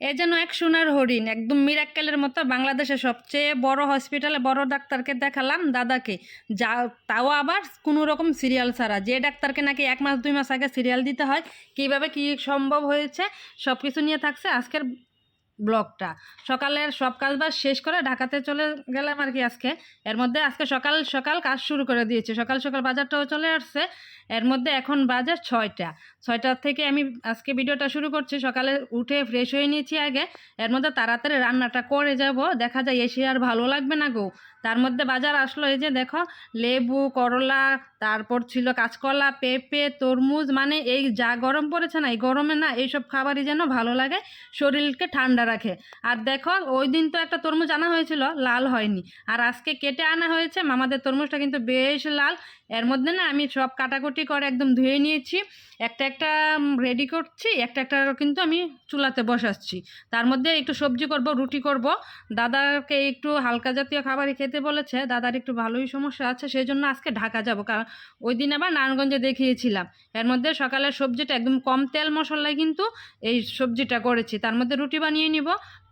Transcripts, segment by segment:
এ যেন এক সোনার হরিণ, একদম মিরাক্কেলের মতো বাংলাদেশের সবচেয়ে বড় হসপিটালে বড় ডাক্তারকে দেখালাম দাদাকে। যা, তাও আবার কোনো রকম সিরিয়াল ছাড়া। যে ডাক্তারকে নাকি এক মাস, দুই মাস আগে সিরিয়াল দিতে হয়, কীভাবে কি সম্ভব হয়েছে সব কিছু নিয়ে থাকছে। আজকের ব্লগটা। সকালের সব কাজ বাজ শেষ করে ঢাকাতে চলে গেলাম আর কি আজকে। এর মধ্যে আজকে সকাল সকাল কাজ শুরু করে দিয়েছে। সকাল সকাল বাজারটাও চলে আসছে। এর মধ্যে এখন বাজার ছয়টা। ছয়টার থেকে আমি আজকে ভিডিওটা শুরু করছি। সকালে উঠে ফ্রেশ হয়ে নিয়েছি আগে। এর মধ্যে তাড়াতাড়ি রান্নাটা করে যাব। দেখা যায় এসে আর ভালো লাগবে না গো। তার মধ্যে বাজার আসলো এই যে দেখো, লেবু, করলা, তারপর ছিল কাঁচকলা, পেঁপে, তরমুজ মানে এই যা গরম পড়েছে না, এই গরমে না এইসব খাবারই যেন ভালো লাগে। শরীরকে ঠান্ডা রাখে। আর দেখো, ওই দিন তো একটা তরমুজ আনা হয়েছিল, লাল হয়নি। আর আজকে কেটে আনা হয়েছে, মামাদের তরমুজটা কিন্তু বেশ লাল। এর মধ্যে না আমি সব কাটাকুটি করে একদম ধুয়ে নিয়েছি। একটা একটা রেডি করছি, একটা একটা কিন্তু আমি চুলাতে বসাচ্ছি। তার মধ্যে একটু সবজি করব, রুটি করব। দাদাকে একটু হালকা জাতীয় খাবারই খেতে বলেছে। দাদার একটু ভালোই সমস্যা আছে সেই জন্য আজকে ঢাকা যাব। কারণ ওই দিন আবার নারায়ণগঞ্জে দেখিয়েছিলাম। এর মধ্যে সকালের সবজিটা একদম কম তেল মশলায় কিন্তু এই সবজিটা করেছি। তার মধ্যে রুটি বানিয়ে নিব।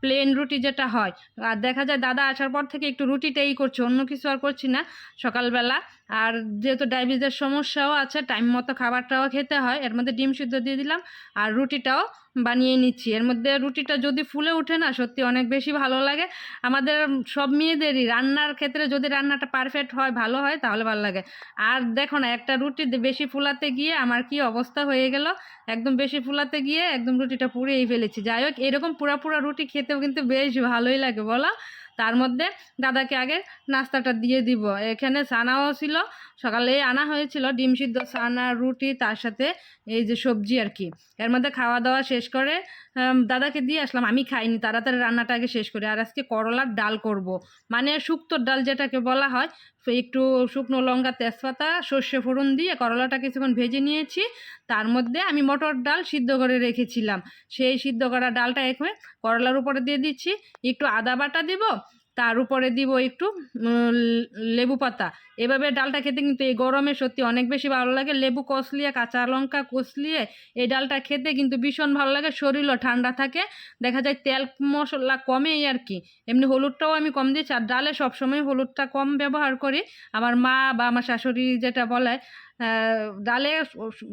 প্লেন রুটি যেটা হয়। আর দেখা যায় দাদা আসার পর থেকে একটু রুটিটাই করছে, অন্য কিছু আর করছি না। সকালবেলা, আর যেহেতু ডায়াবেটিসের সমস্যাও আছে টাইম মতো খাবারটাও খেতে হয়, এর মধ্যে ডিম সিদ্ধ দিয়ে দিলাম, আর রুটিটাও বানিয়ে নিচ্ছি। এর মধ্যে রুটিটা যদি ফুলে ওঠে না, সত্যি অনেক বেশি ভালো লাগে। আমাদের সব মেয়েদেরই রান্নার ক্ষেত্রে যদি রান্নাটা পারফেক্ট হয়, ভালো হয়, তাহলে ভালো লাগে। আর দেখো না, একটা রুটি বেশি ফুলাতে গিয়ে আমার কি অবস্থা হয়ে গেল? একদম বেশি ফুলাতে গিয়ে একদম রুটিটা পুড়েই ফেলেছি। যাই হোক, এরকম পুরা পুরা রুটি খেতেও কিন্তু বেশ ভালোই লাগে, বলো? তার মধ্যে দাদাকে আগে নাস্তাটা দিয়ে দিব। এখানে ছানাও ছিল, সকালে আনা হয়েছিল, ডিম সিদ্ধ ছানা, রুটি, তার সাথে এই যে সবজি আর কি। এর মধ্যে খাওয়া দাওয়া শেষ করে দাদাকে দিয়ে আসলাম। আমি খাইনি, তাড়াতাড়ি রান্নাটা আগে শেষ করি। আর আজকে করলার ডাল করব। মানে শুক্তোর ডাল যেটাকে বলা হয় একটু শুকনো লঙ্কা তেজপাতা, সর্ষে ফোড়ন দিয়ে করলাটা কিছুক্ষণ ভেজে নিয়েছি। তার মধ্যে আমি মটর ডাল সিদ্ধ করে রেখেছিলাম। সেই সিদ্ধ করা ডালটা এখন করলার উপরে দিয়ে দিচ্ছি। একটু আদা বাটা দিব তার উপরে দিব একটু লেবু পাতা। এভাবে ডালটা খেতে কিন্তু এই গরমে সত্যি অনেক বেশি ভালো লাগে। লেবু কষলিয়ে, কাঁচা লঙ্কা কষলিয়ে এই ডালটা খেতে কিন্তু ভীষণ ভালো লাগে। শরীরও ঠান্ডা থাকে। দেখা যায় তেল মশলা কমে আর কি। এমনি হলুদটাও আমি কম দিয়েছি। আর ডালে সবসময় হলুদটা কম ব্যবহার করি। আমার মা বা আমার শাশুড়ি যেটা বলে ডালে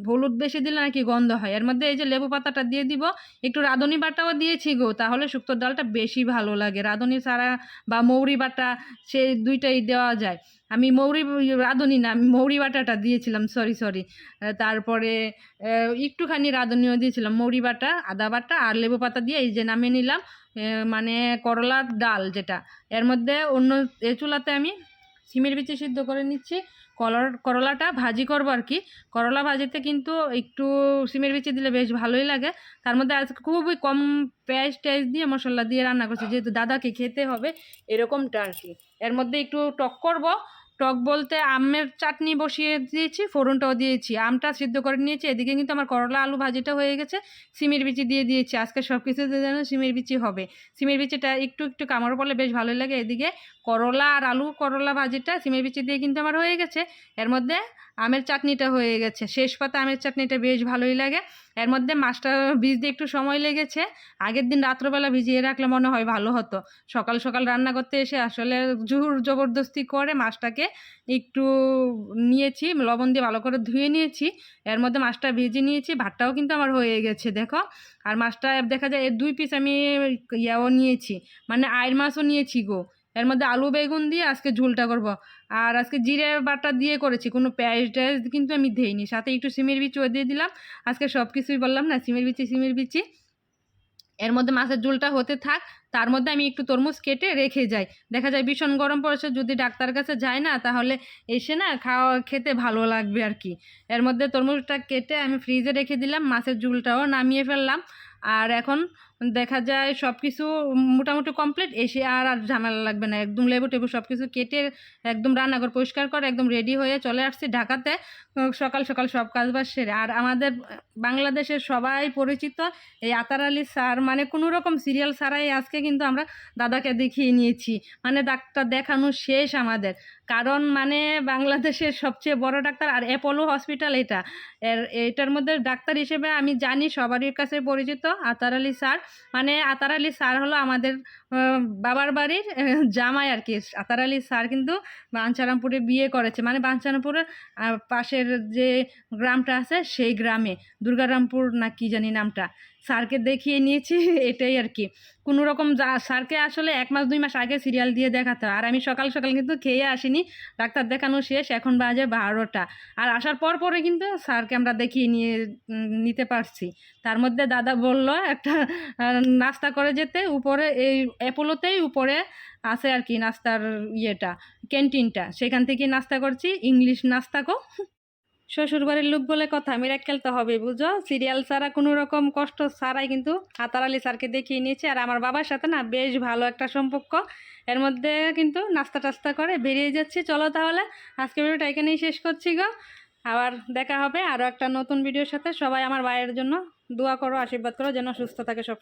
হলুদ বেশি দিলে নাকি গন্ধ হয়। এর মধ্যে এই যে লেবু পাতাটা দিয়ে দিব, একটু রাঁধুনি বাটাও দিয়েছি গো, তাহলে শুক্তোর ডালটা বেশি ভালো লাগে। রাঁধুনি ছাড়া বা মৌরি বাটা, সে দুইটাই দেওয়া যায়। আমি মৌরি, রাঁধুনি না, আমি মৌরি বাটাটা দিয়েছিলাম সরি সরি তারপরে একটুখানি রাঁধুনিও দিয়েছিলাম, মৌরি বাটা, আদা বাটা আর লেবু পাতা দিয়ে এই যে নামিয়ে নিলাম মানে করলার ডাল যেটা। এর মধ্যে অন্য এ চুলাতে আমি সিমের বিচি সিদ্ধ করে নিচ্ছি। কলার, করলাটা ভাজি করব আর কি। করলা ভাজিতে কিন্তু একটু সিমের বিচি দিলে বেশ ভালোই লাগে। তার মধ্যে আজকে খুবই কম পেঁয়াজ টেয়াজ দিয়ে মশলা দিয়ে রান্না করছি, যেহেতু দাদাকে খেতে হবে, এরকমটা আর কি। এর মধ্যে একটু টক করব টক বলতে আমের চাটনি বসিয়ে দিয়েছি, ফোড়নটাও দিয়েছি। আমটা সিদ্ধ করে নিয়েছি, এদিকে কিন্তু আমার করলা আলু ভাজিটা হয়ে গেছে, সিমের বিচি দিয়ে দিয়েছি। আজকে সব কিছুতে যেন সিমের বিচি হবে। সিমের বিচিটা একটু একটু কামড় পড়লে বেশ ভালোই লাগে। এদিকে করলা আর আলু করলা ভাজিটা সিমের বিচি দিয়ে কিন্তু আমার হয়ে গেছে। এর মধ্যে আমের চাটনিটা হয়ে গেছে। শেষ পাতা আমের চাটনিটা বেশ ভালোই লাগে। এর মধ্যে মাছটা ভিজতে একটু সময় লেগেছে। আগের দিন রাত্রবেলা ভিজিয়ে রাখলে মনে হয় ভালো হতো। সকাল সকাল রান্না করতে এসে আসলে জোর জবরদস্তি করে মাছটাকে একটু নিয়েছি, লবণ দিয়ে ভালো করে ধুয়ে নিয়েছি। এর মধ্যে মাছটা ভেজে নিয়েছি। ভাতটাও কিন্তু আমার হয়ে গেছে, দেখো। আর মাছটা দেখা যায় এর দুই পিস আমি ইয়াও নিয়েছি মানে আয়ের মাছও নিয়েছি গো। এর মধ্যে আলু, বেগুন দিয়ে আজকে ঝোলটা করব। আর আজকে জিরে বাটা দিয়ে করেছি, কোনো পেঁয়াজ ট্যাজ কিন্তু আমি দিইনি। সাথে একটু সিমের বিচিও দিয়ে দিলাম। আজকে সব কিছুই বললাম না, সিমের বিচি সিমের বিচি। এর মধ্যে মাছের ঝোলটা হতে থাক, তার মধ্যে আমি একটু তরমুজ কেটে রেখে যাই। দেখা যায় ভীষণ গরম পড়েছে, যদি ডাক্তার কাছে যায় না, তাহলে এসে না খাওয়া, খেতে ভালো লাগবে আর কি। এর মধ্যে তরমুজটা কেটে আমি ফ্রিজে রেখে দিলাম, মাছের ঝুলটাও নামিয়ে ফেললাম। আর এখন দেখা যায় সব কিছু মোটামুটি কমপ্লিট এসে আর আর ঝামেলা লাগবে না। একদম লেবু টেবু সব কিছু কেটে একদম রান্নাঘর পরিষ্কার করে একদম রেডি হয়ে চলে আসছি ঢাকাতে। সকাল সকাল সব কাজ বাজ সেরে। আর আমাদের বাংলাদেশের সবাই পরিচিত এই আতার আলী স্যার মানে কোনো রকম সিরিয়াল ছাড়াই আজকে কিন্তু আমরা দাদাকে দেখিয়ে নিয়েছি। মানে ডাক্তার দেখানো শেষ আমাদের। কারণ মানে বাংলাদেশের সবচেয়ে বড় ডাক্তার আর অ্যাপোলো হসপিটাল এটা। এর, এটার মধ্যে ডাক্তার হিসেবে আমি জানি সবারই কাছে পরিচিত আতার আলী স্যার। মানে আতার আলী স্যার হলো আমাদের বাবার বাড়ির জামাই আর কি। আতার আলী স্যার কিন্তু বাঞ্ছারামপুরে বিয়ে করেছে। মানে বাঞ্ছারামপুরের পাশের যে গ্রামটা আছে সেই গ্রামে, দুর্গারামপুর না কি জানি নামটা। স্যারকে দেখিয়ে নিয়েছি, এটাই আর কি। কোনো রকম যা, স্যারকে আসলে এক মাস, দুই মাস আগে সিরিয়াল দিয়ে দেখাতে আর আমি সকাল সকাল কিন্তু খেয়ে আসিনি, ডাক্তার দেখানো শেষ, এখন বাজে বারোটা। আর আসার পর পরে কিন্তু স্যারকে আমরা দেখিয়ে নিয়ে নিতে পারছি। তার মধ্যে দাদা বলল, একটা নাস্তা করে যেতে, উপরে এই অ্যাপোলোতেই উপরে আছে আর কি নাস্তার ইয়েটা, ক্যান্টিনটা। সেখান থেকে নাস্তা করছি, ইংলিশ নাস্তা কো। শ্বশুরবাড়ির লোক বলে কথা, মিরাক্কেল তো হবে বুঝো সিরিয়াল ছাড়া কোনো রকম কষ্ট ছাড়াই কিন্তু হাতার আলী স্যারকে দেখিয়ে নিয়েছে। আর আমার বাবার সাথে না বেশ ভালো একটা সম্পর্ক। এর মধ্যে কিন্তু নাস্তা টাস্তা করে বেরিয়ে যাচ্ছি। চলো তাহলে, আজকে ভিডিওটা এখানেই শেষ করছি গো। আবার দেখা হবে আরও একটা নতুন ভিডিওর সাথে। সবাই আমার ভাইয়ের জন্য দোয়া করো, আশীর্বাদ করো, যেন সুস্থ থাকে সব।